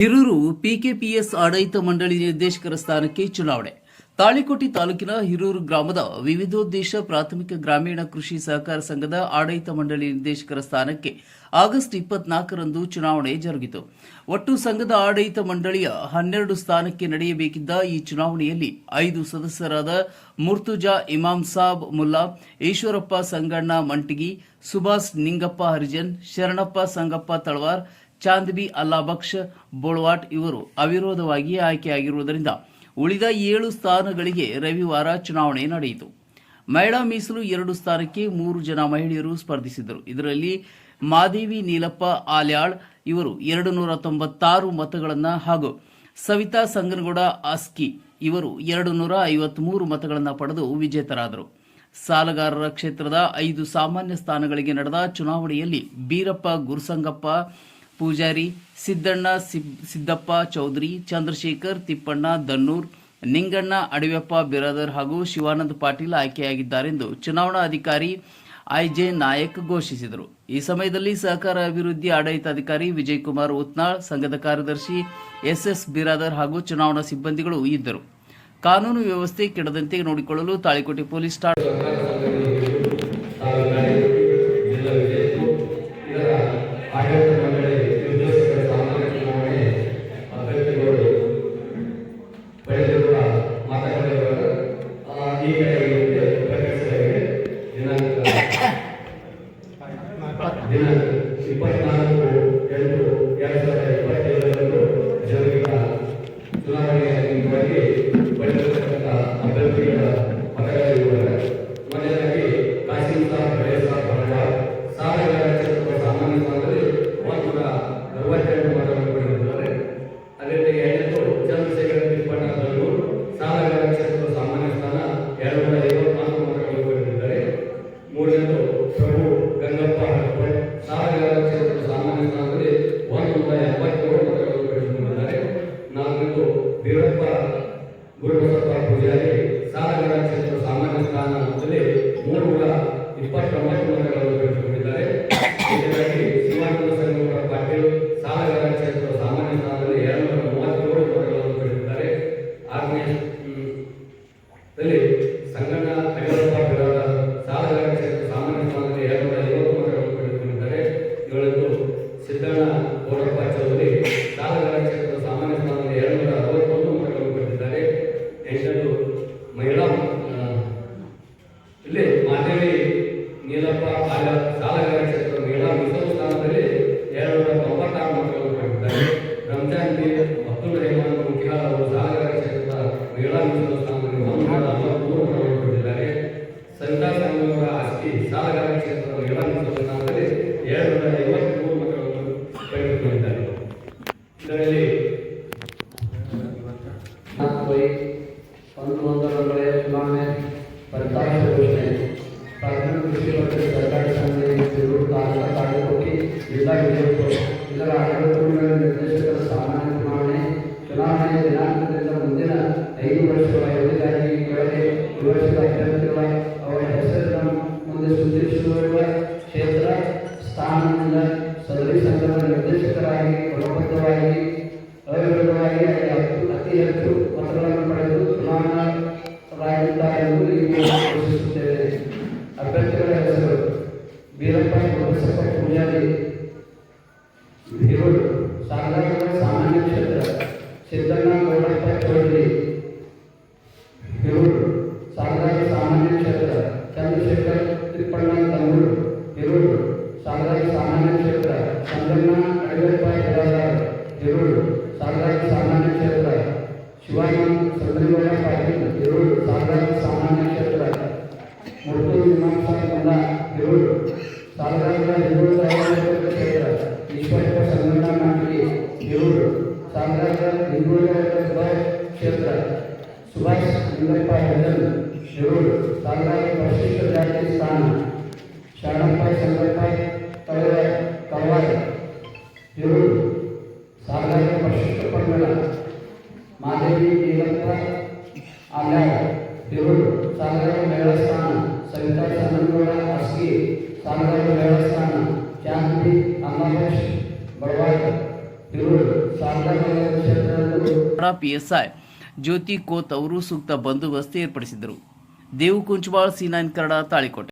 Hirur PKPS ಆಡಳಿತ ಮಂಡಳಿ ನಿರ್ದೇಶಕರ ಸ್ಥಾನಕ್ಕೆ ಚುನಾವಣೆ. ತಾಳಿಕೋಟಿ ತಾಲೂಕಿನ ಹಿರೂರು ಗ್ರಾಮದ ವಿವಿಧೋದ್ದೇಶ ಪ್ರಾಥಮಿಕ ಗ್ರಾಮೀಣ ಕೃಷಿ ಸಹಕಾರ ಸಂಘದ ಆಡಳಿತ ಮಂಡಳಿ ನಿರ್ದೇಶಕರ ಸ್ಥಾನಕ್ಕೆ ಆಗಸ್ಟ್ ಇಪ್ಪತ್ನಾಲ್ಕರಂದು ಚುನಾವಣೆ ಜರುಗಿತು. ಒಟ್ಟು ಸಂಘದ ಆಡಳಿತ ಮಂಡಳಿಯ ಹನ್ನೆರಡು ಸ್ಥಾನಕ್ಕೆ ನಡೆಯಬೇಕಿದ್ದ ಈ ಚುನಾವಣೆಯಲ್ಲಿ ಐದು ಸದಸ್ಯರಾದ ಮುರ್ತುಜಾ ಇಮಾಮ್ ಸಾಬ್ ಮುಲ್ಲಾ, ಈಶ್ವರಪ್ಪ ಸಂಗಣ್ಣ ಮಂಟಿಗಿ, ಸುಭಾಷ್ ನಿಂಗಪ್ಪ ಹರಿಜನ್, ಶರಣಪ್ಪ ಸಂಗಪ್ಪ ತಳವಾರ್ ಚಾಂದ್ಬಿ, ಅಲ್ಲಾಬಕ್ಷ್, ಬೋಳ್ವಾಟ್ ಇವರು ಅವಿರೋಧವಾಗಿ ಆಯ್ಕೆಯಾಗಿರುವುದರಿಂದ ಉಳಿದ ಏಳು ಸ್ಥಾನಗಳಿಗೆ ರವಿವಾರ ಚುನಾವಣೆ ನಡೆಯಿತು. ಮಹಿಳಾ ಮೀಸಲು ಎರಡು ಸ್ಥಾನಕ್ಕೆ ಮೂರು ಜನ ಮಹಿಳೆಯರು ಸ್ಪರ್ಧಿಸಿದರು ಇದರಲ್ಲಿ ಮಾದೇವಿ, ನೀಲಪ್ಪ, ಆಲ್ಯಾಳ್ ಇವರು ಎರಡು ನೂರ ತೊಂಬತ್ತಾರು ಮತಗಳನ್ನು ಹಾಗೂ ಸವಿತಾ ಸಂಗನಗೌಡ ಆಸ್ಕಿ ಇವರು ಎರಡು ನೂರ ಐವತ್ಮೂರು ಮತಗಳನ್ನು ಪಡೆದು ವಿಜೇತರಾದರು. ಸಾಲಗಾರರ ಕ್ಷೇತ್ರದ ಐದು ಸಾಮಾನ್ಯ ಸ್ಥಾನಗಳಿಗೆ ನಡೆದ ಚುನಾವಣೆಯಲ್ಲಿ ಬೀರಪ್ಪ, ಗುರುಸಂಗಪ್ಪ ಪೂಜಾರಿ ಸಿದ್ದಣ್ಣ ಸಿದ್ದಪ್ಪ ಚೌಧರಿ, ಚಂದ್ರಶೇಖರ್, ತಿಪ್ಪಣ್ಣ ದನ್ನೂರ್ ನಿಂಗಣ್ಣ ಅಡವ್ಯಪ್ಪ ಬಿರಾದರ್ ಹಾಗೂ ಶಿವಾನಂದ ಪಾಟೀಲ್ ಆಯ್ಕೆಯಾಗಿದ್ದಾರೆಂದು ಚುನಾವಣಾ ಅಧಿಕಾರಿ ಐಜೆ ನಾಯಕ್ ಘೋಷಿಸಿದರು. ಈ ಸಮಯದಲ್ಲಿ ಸಹಕಾರ ಅಭಿವೃದ್ಧಿ ಆಡಳಿತಾಧಿಕಾರಿ ವಿಜಯಕುಮಾರ್ ಉತ್ನಾಳ್, ಸಂಘದ ಕಾರ್ಯದರ್ಶಿ ಎಸ್ಎಸ್ ಬಿರಾದರ್ ಹಾಗೂ ಚುನಾವಣಾ ಸಿಬ್ಬಂದಿಗಳು ಇದ್ದರು. ಕಾನೂನು ವ್ಯವಸ್ಥೆ ಕೆಡದಂತೆ ನೋಡಿಕೊಳ್ಳಲು ತಾಳಿಕೋಟೆ ಪೊಲೀಸ್ ಠಾಣೆ Beleza. ఇస్రాయేలీ. कोई पंद्रह मंदिर बड़े इमाम में बर्ताव से खुश हैं प्राथमिक कृषि पर सरकार के सामने ज़रूर कार्य कार्य होगी जिला विजय को ಸದರಿ ಸಂಘದ ನಿರ್ದೇಶಕರಾಗಿ ಕ್ರಮಬದ್ಧವಾಗಿ ಅವಿರೋಧವಾಗಿ ಅತಿ- ಅತಿ ಹೆಚ್ಚು ಮತಗಳನ್ನು ಪಡೆದು ಚುನಾವಣಾರಾಗಿದ್ದಾರೆ ಎಂದು ಇಲ್ಲಿ ಘೋಷಿಸುತ್ತೇವೆ ಅಭ್ಯರ್ಥಿಗಳ ಹೆಸರು ಬೀರಪ್ಪ ಗುರುಬಸಪ್ಪ ಪೂಜಾರಿ ಹಿರೋಡ್ ಸಾಗರ ಸಾಮಾನ್ಯ ಕ್ಷೇತ್ರ ಸಿದ್ದಣ್ಣ ಗೌಡಪ್ಪ ಚೌಧರಿ ಹಿರೋಡ್ ಸಾಗರ ಸಾಮಾನ್ಯ ಕ್ಷೇತ್ರ ಚಂದ್ರಶೇಖರ್ ತಿಪ್ಪಣ್ಣ ತಮ್ಮೂರು ಹಿರೋಡ್ ಸಾಗರ ಸಾಮಾನ್ಯ चांद्राच्या सुभाष क्षेत्र. सुभाष निंगप्पा हेलन शिरूर चांद्राचे प्रशिष्ट जाती स्थान. शाणप्पाय संगप्पाय तळवाय तळवाय शिरूर चांद्राचे प्रशिष्ट पंगडा माधवी निगप्पा आल्याळ शिरूर चांद्राचे मेळस्थान सविता चंदनगोडा अस्की चांद्राचे मेळस्थान चांदी अमामेश बळवाय शिरूर ಪಿಎಸ್ಐ ಜ್ಯೋತಿ ಕೋತ್ ಅವರು ಸೂಕ್ತ ಬಂದೋಬಸ್ತ್ ಏರ್ಪಡಿಸಿದ್ದರು. Devu Kunchawal C nine Kannada Talikote.